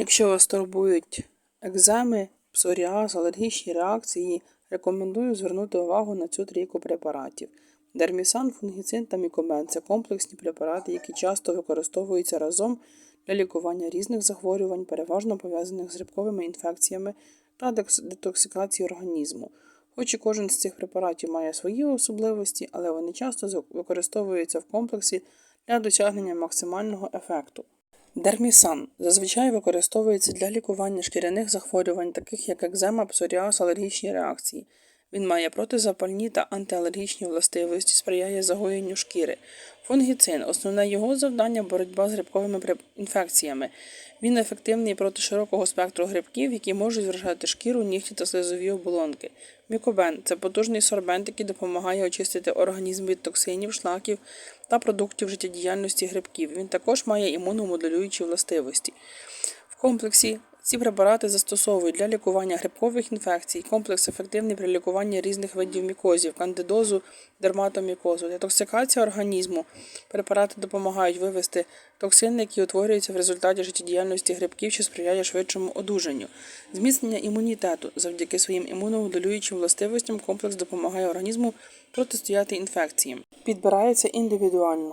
Якщо вас турбують екземи, псоріаз, алергічні реакції, рекомендую звернути увагу на цю трійку препаратів. Дермісан, фунгіцин та мікобен це комплексні препарати, які часто використовуються разом для лікування різних захворювань, переважно пов'язаних з грибковими інфекціями та детоксикації організму. Хоч і кожен з цих препаратів має свої особливості, але вони часто використовуються в комплексі для досягнення максимального ефекту. Дермісан зазвичай використовується для лікування шкіряних захворювань, таких як екзема, псоріаз, алергічні реакції. Він має протизапальні та антиалергічні властивості, сприяє загоєнню шкіри. Фунгіцин основне його завдання боротьба з грибковими інфекціями. Він ефективний проти широкого спектру грибків, які можуть вражати шкіру, нігті та слизові оболонки. Мікобен це потужний сорбент, який допомагає очистити організм від токсинів, шлаків та продуктів життєдіяльності грибків. Він також має імуномодулюючі властивості. В комплексі ці препарати застосовують для лікування грибкових інфекцій. Комплекс ефективний при лікуванні різних видів мікозів, кандидозу, дерматомікозу, детоксикація організму. Препарати допомагають вивести токсини, які утворюються в результаті життєдіяльності грибків, що сприяє швидшому одужанню. Зміцнення імунітету завдяки своїм імуномодулюючим властивостям комплекс допомагає організму протистояти інфекціям. Підбирається індивідуально.